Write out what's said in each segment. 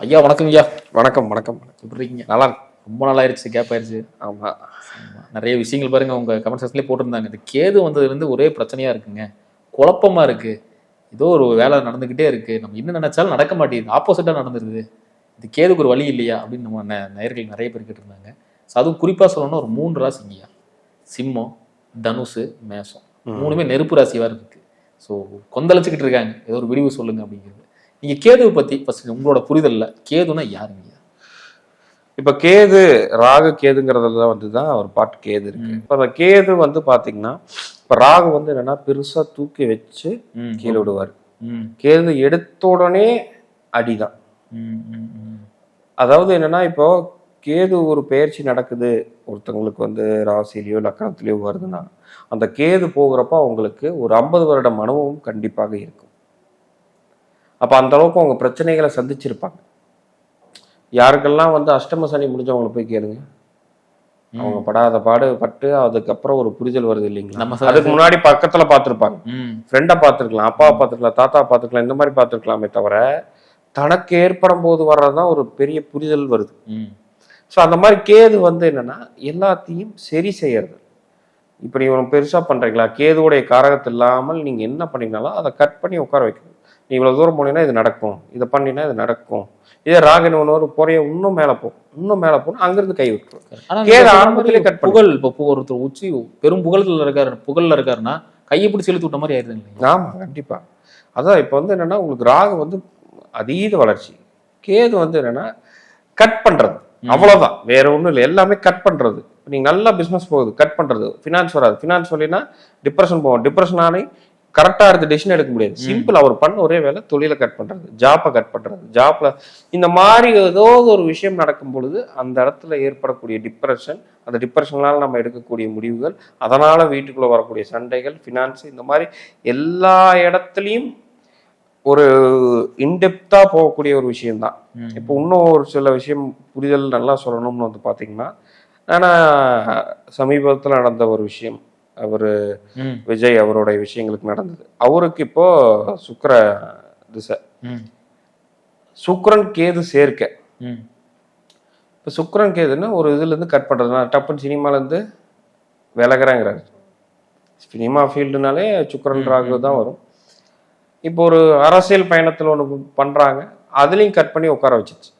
ஐயா வணக்கம் ஐயா. வணக்கம் வணக்கம். எப்படி இருக்கீங்க? நல்லா ரொம்ப நாள் ஆயிடுச்சு கேப் ஆயிடுச்சு. ஆமா. ஆமா. நிறைய விஷயங்கள் பாருங்க உங்க கமெண்ட் செக்ஷன்லேயே போட்டிருந்தாங்க. இந்த கேது வந்ததுலேருந்து ஒரே பிரச்சனையா இருக்குங்க. குழப்பமா இருக்கு. ஏதோ ஒரு வேலை நடந்துகிட்டே இருக்கு. நம்ம என்ன நினைச்சாலும் நடக்க மாட்டேங்குது. ஆப்போசிட்டா நடந்துருது. இது கேதுக்கு ஒரு வழி இல்லையா? அப்படின்னு நம்ம நே- நேயர்கள் நிறைய பேர் கேட்டிருந்தாங்க. ஸோ அதுவும் குறிப்பா சொல்லணும்னா ஒரு மூன்று ராசிங்கய்யா சிம்மம் தனுசு மேஷம் மூணுமே நெருப்பு ராசியா இருக்கு. ஸோ கொந்தளிச்சுக்கிட்டு இருக்காங்க. ஏதோ ஒரு விடிவு சொல்லுங்க அப்படிங்கிறது. நீங்க கேதுவை பத்தி ஃபர்ஸ்ட் உங்களோட புரிதல்ல. கேதுனா யாருங்கய்யா இப்ப கேது ராகு கேதுங்கிறதுல வந்து தான் ஒரு பாட்டு கேது இருக்கு. இப்ப அந்த கேது வந்து பாத்தீங்கன்னா இப்ப ராகு வந்து என்னன்னா பெருசா தூக்கி வச்சு கீழே விடுவார். கேது எடுத்த உடனே அடிதான். அதாவது என்னன்னா இப்போ கேது ஒரு பெயர்ச்சி நடக்குது. ஒருத்தவங்களுக்கு வந்து ராசியிலயோ லக்கணத்திலயோ வருதுன்னா அந்த கேது போகிறப்ப அவங்களுக்கு ஒரு ஐம்பது வருடம் அனுபவம் கண்டிப்பாக இருக்கும். அப்ப அந்த அளவுக்கு அவங்க பிரச்சனைகளை சந்திச்சிருப்பாங்க. யாருக்கெல்லாம் வந்து அஷ்டம சனி முடிஞ்சவங்களை போய் கேளுங்க. அவங்க படாத பாடு பட்டு அதுக்கப்புறம் ஒரு புரிதல் வருது இல்லைங்களா? நம்ம அதுக்கு முன்னாடி பக்கத்துல பார்த்திருப்பாங்க. ம், ஃப்ரெண்டை பார்த்துருக்கலாம் அப்பாவை பார்த்துருக்கலாம் தாத்தா பார்த்துருக்கலாம் இந்த மாதிரி பார்த்துருக்கலாமே தவிர தனக்கு ஏற்படும் போது வர்றதுதான் ஒரு பெரிய புரிதல் வருது. ஸோ அந்த மாதிரி கேது வந்து என்னன்னா எல்லாத்தையும் சரி செய்யறது. இப்போ நீ ஒன்று பெருசாக பண்ணுறீங்களா கேதுவுடைய காரகத்து இல்லாமல் நீங்கள் என்ன பண்ணீங்கனாலும் அதை கட் பண்ணி உட்கார வைக்கணும். நீ இவ்வளோ தூரம் போனீங்கன்னா இது நடக்கும். இதை பண்ணினா இது நடக்கும். இதே ராகன் ஒன்று போறைய இன்னும் மேலே போகும் இன்னும் மேலே போகணும் அங்கிருந்து கை விட்டுரும் ஆரம்பத்திலே பண்ணு. புகழ் இப்போ பு- ஒருத்தர் உச்சி பெரும் புகழ்ல இருக்காரு புகழ்ல இருக்காருன்னா கையை பிடிச்சி இழுத்து விட்ட மாதிரி ஆயிருதுங்க ஆமாம் கண்டிப்பாக அதான் இப்போ வந்து என்னன்னா உங்களுக்கு ராகு வந்து அதீத வளர்ச்சி. கேது வந்து என்னன்னா கட் பண்றது. அவ்வளவுதான். வேற ஒண்ணும் இல்லை. எல்லாமே கட் பண்றது. இப்ப நீங்க நல்லா பிசினஸ் போகுது. கட் பண்றது. ஃபினான்ஸ் வராது. ஃபினான்ஸ் வரலைன்னா டிப்ரெஷன் போகும். டிப்ரெஷன் ஆனே கரெக்டா இருந்து டெசிஷன் எடுக்க முடியாது. சிம்பிள் அவர் பண்ண ஒரே வேலை தொழிலை கட் பண்றது ஜாப்பை கட் பண்றது. ஜாப்ல இந்த மாதிரி ஏதோ ஒரு விஷயம் நடக்கும் பொழுது அந்த இடத்துல ஏற்படக்கூடிய டிப்ரெஷன் அந்த டிப்ரெஷனால நம்ம எடுக்கக்கூடிய முடிவுகள் அதனால வீட்டுக்குள்ள வரக்கூடிய சண்டைகள் ஃபினான்ஸ் இந்த மாதிரி எல்லா இடத்துலையும் ஒரு இன்டெப்தா போகக்கூடிய ஒரு விஷயம்தான். ம். இப்போ இன்னும் ஒரு சில விஷயம் புரிதல் நல்லா சொல்லணும்னு வந்து பார்த்தீங்கன்னா ஆனால் சமீபத்தில் நடந்த ஒரு விஷயம். அவர் விஜய் அவருடைய விஷயங்களுக்கு நடந்தது. அவருக்கு இப்போ சுக்கிர திசை. சுக்கிரன் கேது சேர்க்க. இப்போ சுக்கிரன் கேதுன்னா ஒரு இதுலேருந்து கட் பண்ணுறது. நான் டப்புன்னு சினிமாலேருந்து விலகிறேங்கிறாரு. சினிமா ஃபீல்டுனாலே சுக்கிரன் ராகு தான் வரும். இப்போ ஒரு அரசியல் பயணத்தில் ஒன்று பண்ணுறாங்க. அதுலேயும் கட் பண்ணி உட்கார வச்சிருச்சு.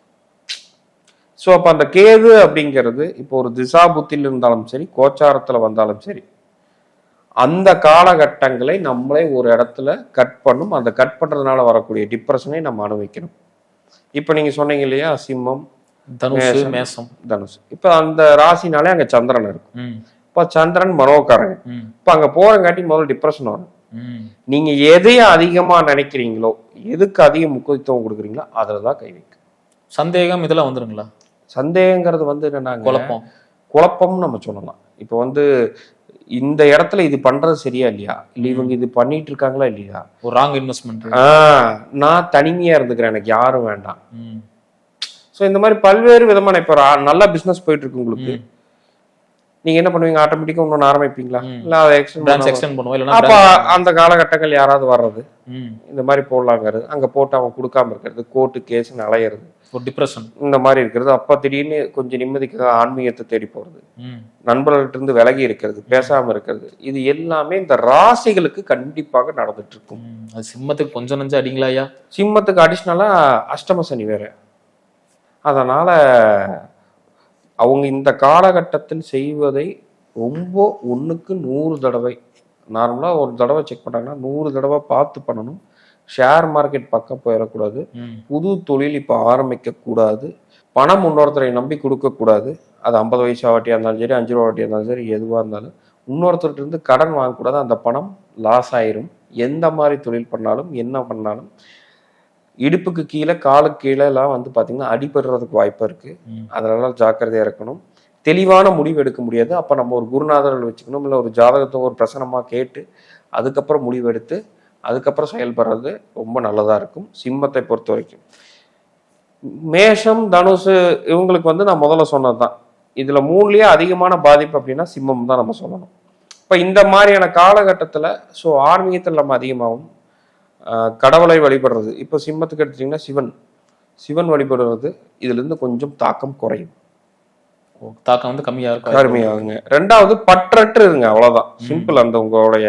ஸோ அப்போ அந்த கேது அப்படிங்கிறது இப்போ ஒரு திசா புத்தியில் இருந்தாலும் சரி கோச்சாரத்தில் வந்தாலும் சரி அந்த காலகட்டங்களை நம்மளே ஒரு இடத்துல கட் பண்ணும். அந்த கட் பண்ணுறதுனால வரக்கூடிய டிப்ரெஷனை நம்ம அனுபவிக்கணும். இப்போ நீங்கள் சொன்னீங்க இல்லையா? சிம்மம் தனுஷு. மேசம் தனுஷ் இப்போ அந்த ராசினாலே அங்கே சந்திரன் இருக்கும். இப்போ சந்திரன் மனோகாரன். ம், இப்போ அங்கே போகிறங்காட்டி முதல்ல டிப்ரெஷன் வரும். நீங்க எதைய அதிகமா நினைக்கிறீங்களோ எதுக்கு அதிக முக்கியத்துவம் கொடுக்குறீங்களோ அதுல தான் கை வைக்கும். சந்தேகம் இதெல்லாம் வந்துருங்களா? சந்தேகங்கிறது வந்து என்னன்னாங்க? குழப்பம். குழப்பம்னு நம்ம சொல்லலாம். இப்போ வந்து இந்த இடத்துல இது பண்றது சரியா இல்லையா? இல்ல இவங்க இது பண்ணிட்டு இருக்காங்களா இல்லையா? ஒரு ராங் இன்வெஸ்ட்மெண்ட் நான் தனிமையா இருந்துக்கிறேன் எனக்கு யாரும் வேண்டாம். ஸோ இந்த மாதிரி பல்வேறு விதமான இப்போ நல்ல பிசினஸ் போயிட்டு இருக்கு உங்களுக்கு நீங்க என்ன பண்ணுவீங்க? ஆட்டோமேட்டிக்கா இன்னொன்று ஆரம்பிப்பீங்களா. இல்ல அதை எக்ஸ்டெண்ட் பண்ணுவோம். அப்ப அந்த காலகட்டங்கள் யாராவது வர்றது? இந்த மாதிரி போடலாங்கிறது அங்க போட்டு அவன் கொடுக்காம இருக்கிறது கோர்ட்டு கேஸ்னு அலையிறது. டிப்ரெஷன் இந்த மாதிரி இருக்கிறது. அப்ப திடீர்னு கொஞ்சம் நிம்மதிக்காக ஆன்மீகத்தை தேடி போறது. நண்பர்கள்ட்ட இருந்து விலகி இருக்கிறது பேசாம இருக்கிறது. இது எல்லாமே இந்த ராசிகளுக்கு கண்டிப்பாக நடந்துட்டு இருக்கும். அது சிம்மத்துக்கு கொஞ்சம் நஞ்சம் அடிங்களா ஐயா? சிம்மத்துக்கு அடிஷ்னலா அஷ்டம சனி வேற. அதனால அவங்க இந்த காலகட்டத்தில் செய்வதை ரொம்ப ஒண்ணுக்கு நூறு தடவை நார்மலாக ஒரு தடவை செக் பண்ணாங்கன்னா நூறு தடவை பார்த்து பண்ணணும். ஷேர் மார்க்கெட் பக்கம் போயிடக்கூடாது. புது தொழில் இப்போ ஆரம்பிக்க கூடாது பணம் இன்னொருத்தரை நம்பி கொடுக்கக்கூடாது. அது ஐம்பது வயசு வாட்டியாக இருந்தாலும் சரி அஞ்சு ரூபா வாட்டியாக இருந்தாலும் சரி எதுவாக இருந்தாலும். இன்னொருத்தர்கிட்ட இருந்து கடன் வாங்கக்கூடாது. அந்த பணம் லாஸ் ஆயிரும். எந்த மாதிரி தொழில் பண்ணாலும் என்ன பண்ணாலும் இடுப்புக்கு கீழே காலுக்கு கீழே எல்லாம் வந்து பார்த்தீங்கன்னா அடிபடுறதுக்கு வாய்ப்பு இருக்கு. அதனால ஜாக்கிரதையா இருக்கணும். தெளிவான முடிவு எடுக்க முடியாது. அப்போ நம்ம ஒரு குருநாதர்கள் வச்சுக்கணும். இல்லை ஒரு ஜாதகத்தை ஒரு பிரசனமாக கேட்டு அதுக்கப்புறம் முடிவு எடுத்து அதுக்கப்புறம் செயல்படுறது ரொம்ப நல்லதா இருக்கும். சிம்மத்தை பொறுத்த வரைக்கும். மேஷம் தனுசு இவங்களுக்கு வந்து நான் முதல்ல சொன்னதுதான். இதுல மூணுலயே அதிகமான பாதிப்பு அப்படின்னா சிம்மம் தான் நம்ம சொல்லணும். இப்ப இந்த மாதிரியான காலகட்டத்துல ஸோ ஆன்மீகத்தில் நம்ம அதிகமாகும். ஆஹ் கடவுளை வழிபடுறது. இப்போ சிம்மத்துக்கு எடுத்தீங்கன்னா சிவன். சிவன் வழிபடுறது இதுல இருந்து கொஞ்சம் தாக்கம் குறையும். தாக்கம் வந்து கம்மியா இருக்கும். கருமையாகுங்க ரெண்டாவது பற்றற்று இருங்க அவ்வளவுதான். சிம்பிள் அந்த உங்களுடைய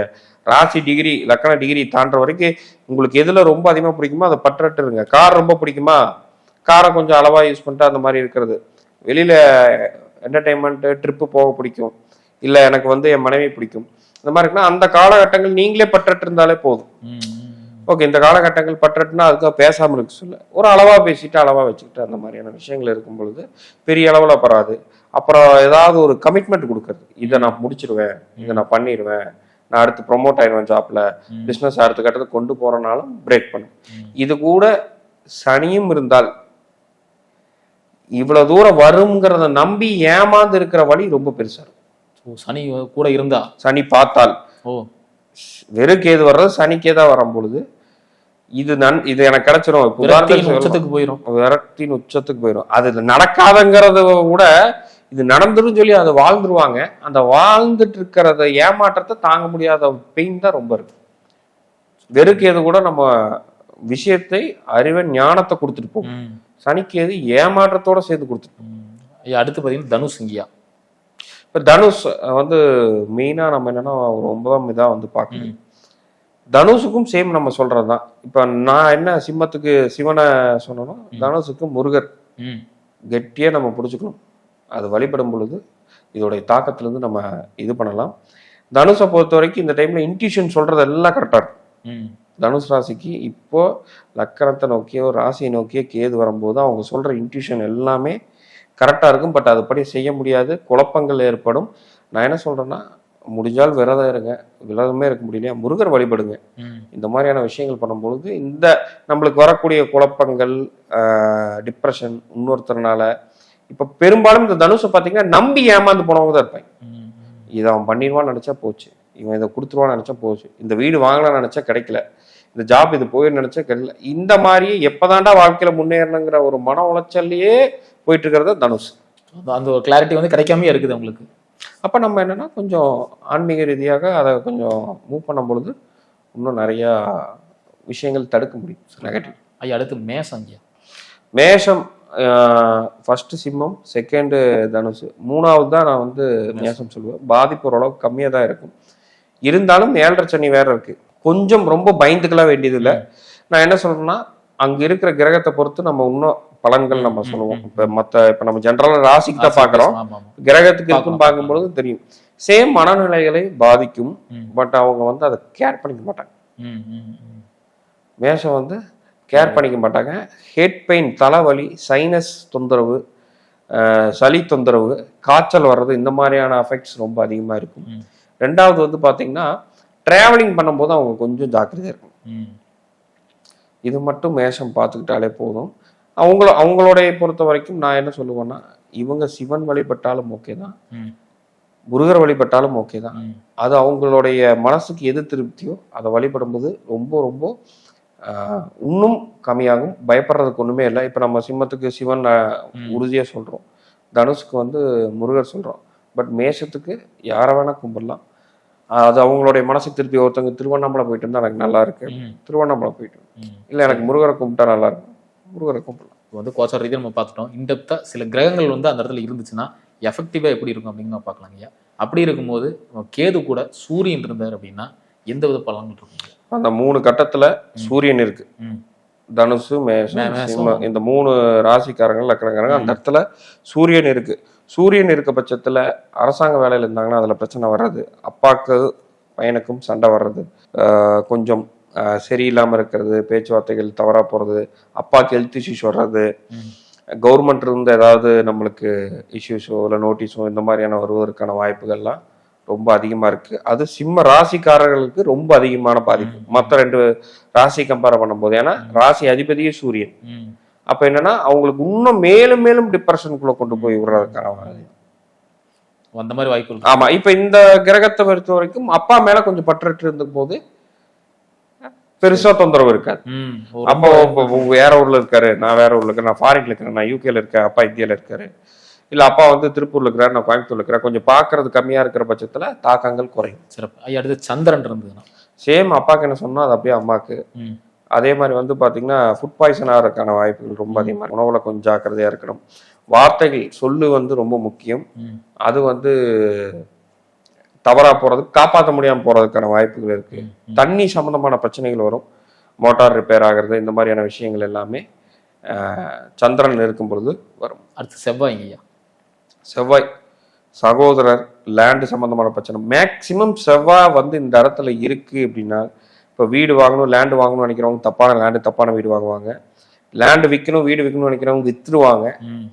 ராசி டிகிரி லக்கண டிகிரி தாண்டுற வரைக்கும் உங்களுக்கு எதுல ரொம்ப அதிகமா பிடிக்குமோ அதை பற்றற்று இருங்க. கார் ரொம்ப பிடிக்குமா? காரை கொஞ்சம் அளவா யூஸ் பண்ணிட்டு அந்த மாதிரி இருக்கிறது. வெளியில என்டர்டைன்மெண்ட் ட்ரிப்பு போக பிடிக்கும். இல்ல எனக்கு வந்து என் மனைவி பிடிக்கும். இந்த மாதிரி இருக்குன்னா அந்த காலகட்டங்கள் நீங்களே பற்றற்று இருந்தாலே போதும். ஓகே இந்த காலகட்டங்கள் பற்றட்டுனா அதுக்காக பேசாம இருக்க. சொல்ல. ஒரு அளவா பேசிட்டு அளவா வச்சுக்கிட்டு அந்த மாதிரியான விஷயங்கள் இருக்கும் பொழுது பெரிய அளவுல பராது. அப்புறம் ஏதாவது ஒரு கமிட்மெண்ட் கொடுக்கறது. இதை நான் முடிச்சிருவேன் இதை நான் பண்ணிடுவேன் நான் அடுத்து ப்ரொமோட் ஆயிடுவேன் ஜாப்ல ம். பிசினஸ் அடுத்த கட்டத்துக்கு கொண்டு போறனாலும் பிரேக் பண்ணும். இது கூட சனியும் இருந்தால் இவ்வளவு தூரம் வருங்கிறத நம்பி ஏமாந்து இருக்கிற வழி ரொம்ப பெருசா இருக்கும். சனி கூட இருந்தா? சனி பார்த்தால். ஓ. வெறும் கேது வர்றது சனிக்கே தான் வரும் பொழுது இது நன் இது எனக்கு கிடைச்சிரும். உச்சத்துக்கு போயிரும். விரக்தியின் உச்சத்துக்கு போயிடும் அது நடக்காதங்கிறத விட இது நடந்துரும் சொல்லி அதை வாழ்ந்துருவாங்க. அந்த வாழ்ந்துட்டு இருக்கிறத ஏமாற்றத்தை தாங்க முடியாத பெயின் தான் ரொம்ப இருக்கு. வெறுக்கேது கூட நம்ம விஷயத்தை அறிவை ஞானத்தை கொடுத்துட்டு போகும். சனிக்கேது ஏமாற்றத்தோட சேர்ந்து கொடுத்துட்டு அடுத்து பாத்தீங்கன்னா தனுஷ் இங்கயா இப்ப தனுஷ் வந்து மெயினா நம்ம என்னன்னா ஒரு ஒன்பதாம் இதா வந்து பார்க்கணும். தனுஷுக்கும் சேம் நம்ம சொல்றதுதான். இப்ப நான் என்ன சிம்மத்துக்கு சிவனை சொன்னனோ தனுஷுக்கு முருகர். ம், கெட்டியா நம்ம பிடிச்சிக்கணும் அது வழிபடும் பொழுது இதோடைய தாக்கத்திலிருந்து நம்ம இது பண்ணலாம். தனுஷை பொறுத்த வரைக்கும் இந்த டைம்ல இன்ட்யூஷன் சொல்றது எல்லாம் கரெக்டா இருக்கும். தனுஷ் ராசிக்கு இப்போ லக்கணத்தை நோக்கியோ ராசியை நோக்கியோ கேது வரும்போது அவங்க சொல்ற இன்ட்யூஷன் எல்லாமே கரெக்டா இருக்கும் பட் அதுபடி செய்ய முடியாது. குழப்பங்கள் ஏற்படும். நான் என்ன சொல்றேன்னா முடிஞ்சால் விரதம் இருங்க. விரதமே இருக்க முடியலையா? முருகர் வழிபடுங்க. இந்த மாதிரியான விஷயங்கள் பண்ணும்பொழுது இந்த நம்மளுக்கு வரக்கூடிய குழப்பங்கள் டிப்ரெஷன் இன்னொருத்தர்னால இப்போ பெரும்பாலும் இந்த தனுஷை பார்த்தீங்கன்னா நம்பி ஏமாந்து போனவங்க தான் இருப்பாங்க. ம். இதை அவன் பண்ணிடுவான்னு நினைச்சா போச்சு. இவன் இதை கொடுத்துருவான்னு நினைச்சா போச்சு. இந்த வீடு வாங்கலாம்னு நினைச்சா கிடைக்கல. இந்த ஜாப் இது போயின்னு நினைச்சா கிடைக்கல. இந்த மாதிரியே எப்பதான்டா வாழ்க்கையில முன்னேறணுங்கிற ஒரு மன உளைச்சல்லையே போயிட்டு இருக்கிறது தனுஷ்? அந்த- ஒரு கிளாரிட்டி வந்து கிடைக்காம இருக்குது உங்களுக்கு. அப்ப நம்ம என்னன்னா கொஞ்சம் ஆன்மீக ரீதியாக அதை கொஞ்சம் மூவ் பண்ணும் பொழுது இன்னும் நிறைய விஷயங்கள் தடுக்க முடியும். நெகட்டிவ் ஐயா அடுத்து மேசம் ஐயா. மேஷம் ஃபர்ஸ்ட் சிம்மம் செகண்டு தனுசு மூணாவது தான் நான் வந்து மேஷம். சொல்லுவேன். பாதிப்பு ஓரளவுக்கு கம்மியாக தான் இருக்கும். இருந்தாலும் ஏழரை சனி வேற இருக்கு. கொஞ்சம் ரொம்ப பயந்துக்கலாம் வேண்டியது இல்லை நான் என்ன சொல்றேன்னா அங்க இருக்கிற கிரகத்தை பொறுத்து நம்ம இன்னும் பலன்கள் நம்ம சொல்லுவோம். இப்ப மத்த இப்ப நம்ம ஜென்ரலா ராசிக்கு தான் ஆமா கிரகத்துக்கு இருக்கும். பார்க்கும்பொழுது தெரியும். சேம் மனநிலைகளை பாதிக்கும். பட் அவங்க வந்து அதை கேர் பண்ணிக்க மாட்டாங்க. மேஷம் வந்து கேர் பண்ணிக்க மாட்டாங்க. ஹெட் பெயின் தலைவலி சைனஸ் தொந்தரவு சளி தொந்தரவு காய்ச்சல் வர்றது இந்த மாதிரியான அஃபெக்ட்ஸ் ரொம்ப அதிகமாக இருக்கும். ரெண்டாவது வந்து பார்த்தீங்கன்னா ட்ராவலிங் பண்ணும்போது அவங்க கொஞ்சம் ஜாக்கிரதையாக இருக்கும். இது மட்டும் மேஷம் பார்த்துக்கிட்டாலே போதும். அவங்கள அவங்களுடைய பொறுத்த வரைக்கும் நான் என்ன சொல்லுவேன்னா இவங்க சிவன் வழிபட்டாலும் ஓகே தான். முருகர் வழிபட்டாலும் ஓகே தான். அது அவங்களுடைய மனசுக்கு எது திருப்தியோ அதை வழிபடும்போது ரொம்ப ரொம்ப இன்னும் கம்மியாகும். பயப்படுறதுக்கு ஒண்ணுமே இல்லை. இப்போ நம்ம சிம்மத்துக்கு சிவன் ஆஹ், உறுதியா சொல்றோம். தனுஷுக்கு வந்து முருகர் சொல்றோம். பட் மேஷத்துக்கு யாரை வேணா கும்பிடலாம். அது அவங்களுடைய மனசுக்கு திருப்தி. ஒருத்தவங்க திருவண்ணாமலை போயிட்டு இருந்தா எனக்கு நல்லா இருக்கு. திருவண்ணாமலை போயிட்டு. இல்லை எனக்கு முருகரை கும்பிட்டா நல்லா இருக்கும் முருகரை கும்பிடலாம் இப்போ வந்து கோச்சார் ரீதியாக நம்ம பார்த்துட்டோம். இன்டெப்தா சில கிரகங்கள் வந்து அந்த இடத்துல இருந்துச்சுன்னா எஃபெக்டிவா எப்படி இருக்கும் அப்படின்னு நம்ம பார்க்கலாம் ஐயா அப்படி இருக்கும்போது கேது கூட சூரியன் இருந்தார் அப்படின்னா எந்த வித பலன்கள் இருக்கும்? அந்த மூணு கட்டத்துல சூரியன் இருக்கு. தனுசு மேஷம். சிம்மம் இந்த மூணு ராசிக்காரங்க லக்கணக்காரங்க அந்த இடத்துல சூரியன் இருக்கு. சூரியன் இருக்க பட்சத்துல அரசாங்க வேலையில இருந்தாங்கன்னா அதுல பிரச்சனை வர்றது அப்பாக்கு பையனுக்கும் சண்டை வர்றது ஆஹ் கொஞ்சம் ஆஹ் சரியில்லாம இருக்கிறது பேச்சுவார்த்தைகள் தவறா போறது அப்பாக்கு ஹெல்த் இஷ்யூஸ் வர்றது. கவர்மெண்ட் இருந்து ஏதாவது நம்மளுக்கு இஷ்யூஸோ இல்லை நோட்டீஸோ இந்த மாதிரியான வருவதற்கான வாய்ப்புகள்லாம் ரொம்ப அதிகமா இருக்கு அது சிம்ம ராசிக்காரர்களுக்கு ரொம்ப அதிகமான பாதிப்பு மற்ற ரெண்டு ராசி கம்பேர் பண்ணும்போது ஏன்னா ராசி அதிபதியே சூரியன். அப்ப என்னன்னா அவங்களுக்கு இன்னும் மேலும் மேலும் டிப்ரெஷனுக்குள்ள கொண்டு போய் விடுறதுக்கான வாய்ப்பு. அந்த மாதிரி வாய்ப்புகள் ஆமா இப்ப இந்த கிரகத்தை பொறுத்த வரைக்கும் அப்பா மேல கொஞ்சம் பற்றற்று இருந்த போது பெருசா தொந்தரவு இருக்காது. அப்போ வேற ஊர்ல இருக்காரு நான் வேற ஊர்ல இருக்கேன் நான் ஃபாரின்ல இருக்கிறேன் நான் யூகேல இருக்கேன் அப்பா இந்தியால இருக்காரு. இல்ல அப்பா வந்து திருப்பூர்ல இருக்கிறாரு நான் கோயம்புத்தூர்ல இருக்கிறேன் கொஞ்சம் பாக்குறது கம்மியா இருக்கிற பட்சத்துல தாக்கங்கள் குறையும். சிறப்பு. ஐயா அடுத்து சந்திரன் இருந்ததுன்னா? சேம் அப்பாக்கு என்ன சொன்னா அது அப்படியே அம்மாக்கு. அதே மாதிரி வந்து பாத்தீங்கன்னா ஃபுட் பாய்சன் ஆகிறதுக்கான வாய்ப்புகள் ரொம்ப அதிகமாக இருக்கு. உணவுல கொஞ்சம் ஜாக்கிரதையா இருக்கணும். வார்த்தைகள் சொல்லு வந்து ரொம்ப முக்கியம். அது வந்து தவறா போறது காப்பாற்ற முடியாம போறதுக்கான வாய்ப்புகள் இருக்கு. தண்ணி சம்பந்தமான பிரச்சனைகள் வரும். மோட்டார் ரிப்பேர் ஆகிறது இந்த மாதிரியான விஷயங்கள் எல்லாமே சந்திரன் இருக்கும் பொழுது வரும். அடுத்து செவ்வாய்ங்க ஐயா. செவ்வாய் சகோதரர் லேண்டு சம்பந்தமான பிரச்சனை. மேக்சிமம் செவ்வாய் வந்து இந்த இடத்துல இருக்கு அப்படின்னா இப்போ வீடு வாங்கணும் லேண்டு வாங்கணும்னு நினைக்கிறவங்க தப்பான லேண்டு தப்பான வீடு வாங்குவாங்க. லேண்டு விற்கணும் வீடு விற்கணும்னு நினைக்கிறவங்க வித்துருவாங்க ம்.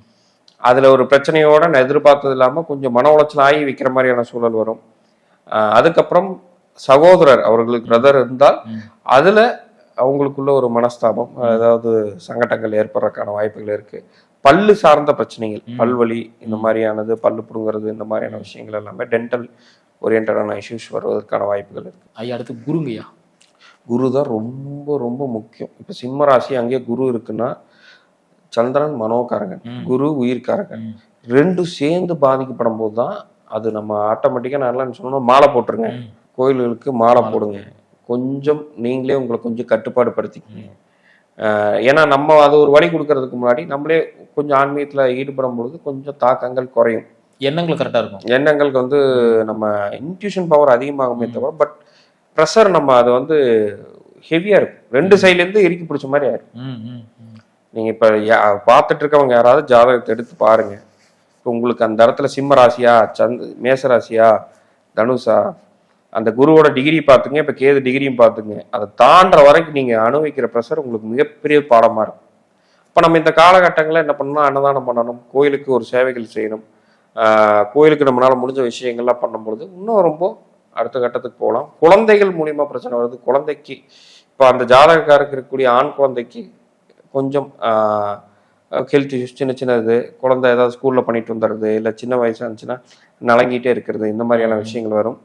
அதுல ஒரு பிரச்சனையோட நான் எதிர்பார்த்தது இல்லாம கொஞ்சம் மன உளைச்சல் ஆகி விற்கிற மாதிரியான சூழல் வரும். அதுக்கப்புறம் சகோதரர் அவர்களுக்கு பிரதர் இருந்தால். அதுல அவங்களுக்குள்ள ஒரு மனஸ்தாபம் அதாவது சங்கடங்கள் ஏற்படுறதுக்கான வாய்ப்புகள் இருக்கு. பல்லு சார்ந்த பிரச்சனைகள் பல்வலி இந்த மாதிரியானது பல்லு புடுங்கிறது இந்த மாதிரியான விஷயங்கள் எல்லாமே டென்டல் ஓரியன்டான இஷ்யூஸ் வருவதற்கான வாய்ப்புகள் இருக்கு. ஐயா அடுத்து குருங்க ஐயா. குரு தான் ரொம்ப ரொம்ப முக்கியம். இப்போ சிம்ம ராசி அங்கேயே குரு இருக்குன்னா சந்திரன் மனோகாரகன். குரு உயிர்காரகன். ரெண்டும் சேர்ந்து பாதிக்கப்படும் போது தான் அது நம்ம ஆட்டோமேட்டிக்காக நல்லா சொன்னோம்னா மாலை போட்டுருங்க. கோயில்களுக்கு மாலை போடுங்க. கொஞ்சம் நீங்களே உங்களை கொஞ்சம் கட்டுப்பாடு படுத்திக்கங்க ஏன்னா நம்ம அது ஒரு வழி கொடுக்கறதுக்கு முன்னாடி நம்மளே கொஞ்சம் ஆன்மீகத்துல ஈடுபடும் பொழுது கொஞ்சம் தாக்கங்கள் குறையும். எண்ணங்கள் கரெக்டா இருக்கும். எண்ணங்களுக்கு வந்து நம்ம இன்ட்யூஷன் பவர் அதிகமாகுமே தவிர பட் ப்ரெஷர் நம்ம அது வந்து ஹெவியா இருக்கும். ரெண்டு சைட்ல இருந்து இறுக்கி பிடிச்ச மாதிரி ஆயிரும். ம், ம், ம். நீங்க இப்ப பார்த்துட்டு இருக்கவங்க யாராவது ஜாதகத்தை எடுத்து பாருங்க. இப்போ உங்களுக்கு அந்த இடத்துல சிம்ம ராசியா சந்த் மேச ராசியா தனுஷா அந்த குருவோட டிகிரி பார்த்துங்க இப்போ கேது டிகிரியும் பார்த்துங்க. அதை தாண்டுற வரைக்கும் நீங்கள் அனுபவிக்கிற ப்ரெஷர் உங்களுக்கு மிகப்பெரிய பாடமாக இருக்கும். இப்போ நம்ம இந்த காலகட்டங்களில் என்ன பண்ணணும் அன்னதானம் பண்ணணும் கோயிலுக்கு ஒரு சேவைகள் செய்யணும். கோயிலுக்கு நம்மளால் முடிஞ்ச விஷயங்கள்லாம் பண்ணும்பொழுது இன்னும் ரொம்ப அடுத்த கட்டத்துக்கு போகலாம். குழந்தைகள் மூலிமா பிரச்சனை வருது. குழந்தைக்கு இப்போ அந்த ஜாதகக்காரருக்கு இருக்கக்கூடிய ஆண் குழந்தைக்கு கொஞ்சம் ஹெல்த் இஷ்யூஸ் சின்ன சின்ன இது குழந்தை ஏதாவது ஸ்கூல்ல பண்ணிட்டு வந்துடுறது இல்லை சின்ன வயசா இருந்துச்சுன்னா நலங்கிட்டே இருக்கிறது இந்த மாதிரியான விஷயங்கள் வரும்.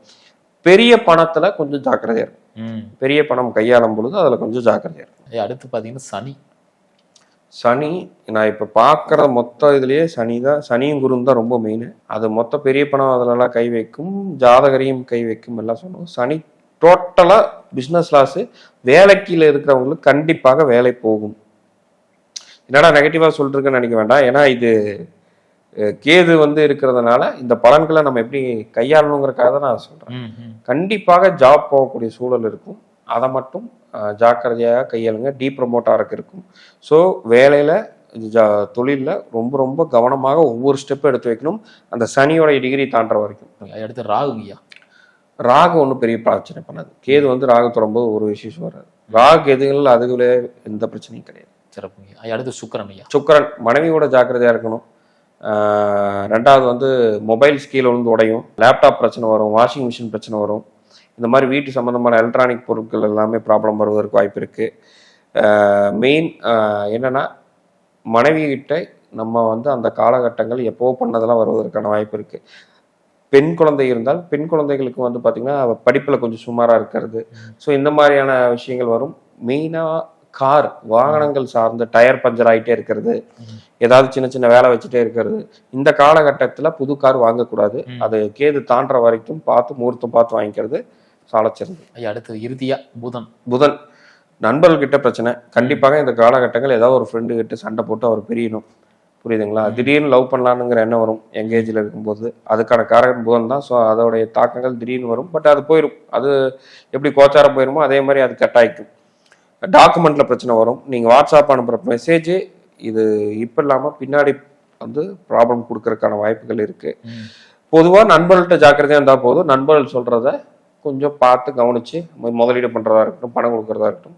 பெரிய பணத்துல கொஞ்சம் ஜாக்கிரதையா இருக்கும். பெரிய பணம் கையாளும் பொழுது அதுல கொஞ்சம் ஜாக்கிரதையா இருக்கும். அடுத்து பாத்தீங்கன்னா சனி. சனி நான் இப்ப பாக்குற மொத்த இதுலயே சனி தான். சனியும் குருவும் தான் ரொம்ப மெயின் அது மொத்த பெரிய பணம் அதுலலாம் கை வைக்கும் ஜாதகரையும் கை வைக்கும் எல்லாம் சொல்லுவோம். சனி டோட்டலா பிசினஸ் லாஸ் வேலைக்குள்ள இருக்கிறவங்களுக்கு கண்டிப்பாக வேலை போகும். என்னடா நெகட்டிவா சொல்றதுன்னு நினைக்க வேண்டாம். ஏன்னா இது கேது வந்து இருக்கிறதுனால இந்த பலன்களை நம்ம எப்படி கையாளணுங்கிறக்காக தான் நான் ம். கண்டிப்பாக ஜாப் போகக்கூடிய சூழல் இருக்கும். அதை மட்டும் ஜாக்கிரதையாக கையாளுங்க. டீ ப்ரமோட்டாருக்கு இருக்கும். ஸோ வேலையில் ஜா தொழிலில் ரொம்ப ரொம்ப கவனமாக ஒவ்வொரு ஸ்டெப்பும் எடுத்து வைக்கணும். அந்த சனியோட டிகிரி தாண்டுற வரைக்கும். அடுத்து ராகுங்க ஐயா. ராகு ஒன்றும் பெரிய பிரச்சனை பண்ணாது. கேது வந்து ராகு தொடரும்போது ஒரு இஷ்யூஸ் வராது ராகு எதுகள் அதுகளே எந்த பிரச்சனையும் கிடையாது. சிறப்புங்க. ஐயா. ஐயா அடுத்து சுக்கிரன் ஐயா. சுக்கரன் மனைவியோட ஜாக்கிரதையாக இருக்கணும். ரெண்டாவது வந்து மொபைல் ஸ்கீல் வந்து உடையும். லேப்டாப் பிரச்சனை வரும் வாஷிங் மிஷின் பிரச்சனை வரும். இந்த மாதிரி வீட்டு சம்மந்தமான எலக்ட்ரானிக் பொருட்கள் எல்லாமே ப்ராப்ளம் வருவதற்கு வாய்ப்பு இருக்குது மெயின் என்னன்னா மனைவி கிட்ட நம்ம வந்து அந்த காலகட்டங்கள் எப்போ பண்ணதெல்லாம் வருவதற்கான வாய்ப்பு இருக்குது பெண் குழந்தை இருந்தால் பெண் குழந்தைகளுக்கு வந்து பார்த்திங்கன்னா படிப்பில் கொஞ்சம் சுமாராக இருக்கிறது. ஸோ இந்த மாதிரியான விஷயங்கள் வரும். மெயினாக கார் வாகனங்கள் சார்ந்த டயர் பஞ்சர் ஆகிட்டே இருக்கிறது. ஏதாவது சின்ன சின்ன வேலை வச்சுட்டே இருக்கிறது. இந்த காலகட்டத்துல புது கார் வாங்கக்கூடாது. அது கேது தாண்டுற வரைக்கும் பார்த்து முகூர்த்தம் பார்த்து வாங்கிக்கிறது சாலச்சிறந்து ஐயா அடுத்து இறுதியா புதன். புதன். நண்பர்கள்கிட்ட பிரச்சனை. கண்டிப்பாக இந்த காலகட்டங்கள் ஏதாவது ஒரு ஃப்ரெண்டு கிட்ட சண்டை போட்டு அவர் பிரியணும். புரியுதுங்களா? திடீர்னு லவ் பண்ணலானுங்கிற எண்ணம் வரும். எங்கேஜில் இருக்கும்போது. அதுக்கான காரகன் புதன் தான். ஸோ அதோடைய தாக்கங்கள் திடீர்னு வரும். பட் அது போயிடும் அது எப்படி கோச்சாரம் போயிருமோ அதே மாதிரி அது கட்டாயிக்கும் டாக்குமெண்ட்ல பிரச்சனை வரும். நீங்க வாட்ஸ்அப் அனுப்புற மெசேஜ் இது இப்ப இல்லாம பின்னாடி வந்து ப்ராப்ளம் கொடுக்கறதுக்கான வாய்ப்புகள் இருக்கு. ம். பொதுவா நண்பர்கள்ட்ட ஜாக்கிரதையா இருந்தா போதும். நண்பர்கள் சொல்றத கொஞ்சம் பார்த்து கவனிச்சு மு- முதலீடு பண்றதா இருக்கட்டும் பணம் கொடுக்கறதா இருக்கட்டும்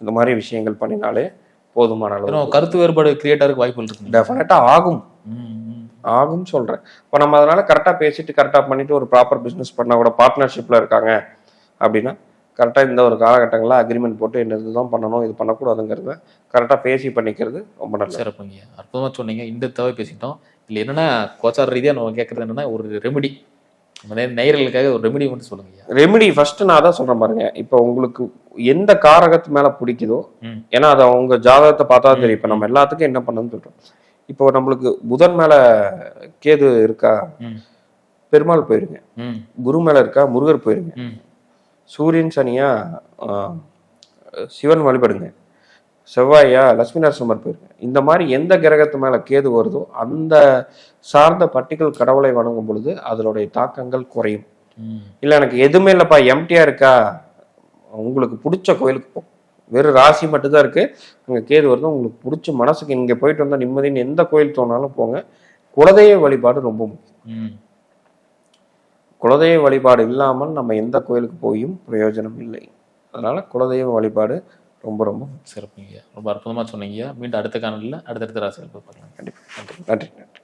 இந்த மாதிரி விஷயங்கள் பண்ணினாலே போதுமான அளவு. கருத்து வேறுபாடு கிரியேட் ஆகிறதுக்கு வாய்ப்புகள் இருக்குங்க. டெஃபினட்டா ஆகும். ஆகும் சொல்றேன். இப்போ நம்ம அதனால கரெக்டா பேசிட்டு கரெக்டா பண்ணிட்டு ஒரு ப்ராப்பர் பிசினஸ் பண்ணா கூட பார்ட்னர்ஷிப்ல இருக்காங்க அப்படின்னா கரெக்டா இந்த ஒரு காலகட்டங்களில் அக்ரிமெண்ட் போட்டு என்ன இதுதான் பண்ணணும் இது பண்ணக்கூடாதுங்கிறத கரெக்டா பேசி பண்ணிக்கிறது ரொம்ப நல்லது. சிறப்புங்க. அற்புதமா சொன்னீங்க. இந்த தேவை பேசிட்டோம் இல்ல என்னன்னா கோச்சார ரீதியா நம்ம கேட்கறது என்னன்னா ஒரு ரெமெடி நேயர்களுக்காக ஒரு ரெமெடி மட்டும் சொல்லுங்க ரெமிடி ஃபர்ஸ்ட் நான் தான் சொல்றேன் பாருங்க. இப்போ உங்களுக்கு எந்த காரகத்து மேல பிடிக்குதோ. ஏன்னா அது அவங்க ஜாதகத்தை பார்த்தா தெரியும். இப்போ நம்ம எல்லாத்துக்கும் என்ன பண்ணணும்னு சொல்றோம். இப்போ நம்மளுக்கு புதன் மேல கேது இருக்கா. பெருமாள் போயிருங்க. குரு மேல இருக்கா? முருகர் போயிருங்க. சூரியன் சனியா சிவன் வழிபடுங்க. செவ்வாயா லட்சுமி நரசிம்மர் போயிருங்க. இந்த மாதிரி எந்த கிரகத்து மேல கேது வருதோ அந்த சார்ந்த பர்டிகுலர் கடவுளை வணங்கும் பொழுது அதனுடைய தாக்கங்கள் குறையும். இல்லை எனக்கு எதுவுமே இல்லைப்பா எம்டியா இருக்கா? உங்களுக்கு பிடிச்ச கோயிலுக்கு போ. வெறும் ராசி மட்டும்தான் இருக்கு. அங்கே கேது வருது உங்களுக்கு பிடிச்ச மனசுக்கு இங்கே போயிட்டு வந்தால் நிம்மதின்னு எந்த கோயில் தோணாலும் போங்க. குலதெய்வ வழிபாடு ரொம்ப முக்கியம். குலதெய்வ வழிபாடு இல்லாமல் நம்ம எந்த கோயிலுக்கு போயும் பிரயோஜனம் இல்லை. அதனால குலதெய்வ வழிபாடு ரொம்ப ரொம்ப சிறப்புங்க ரொம்ப அற்புதமா சொன்னீங்க மீண்டும் அடுத்த காணொலியில் அடுத்தடுத்த ராசிகள் பார்க்கலாம். கண்டிப்பாக நன்றி. நன்றி.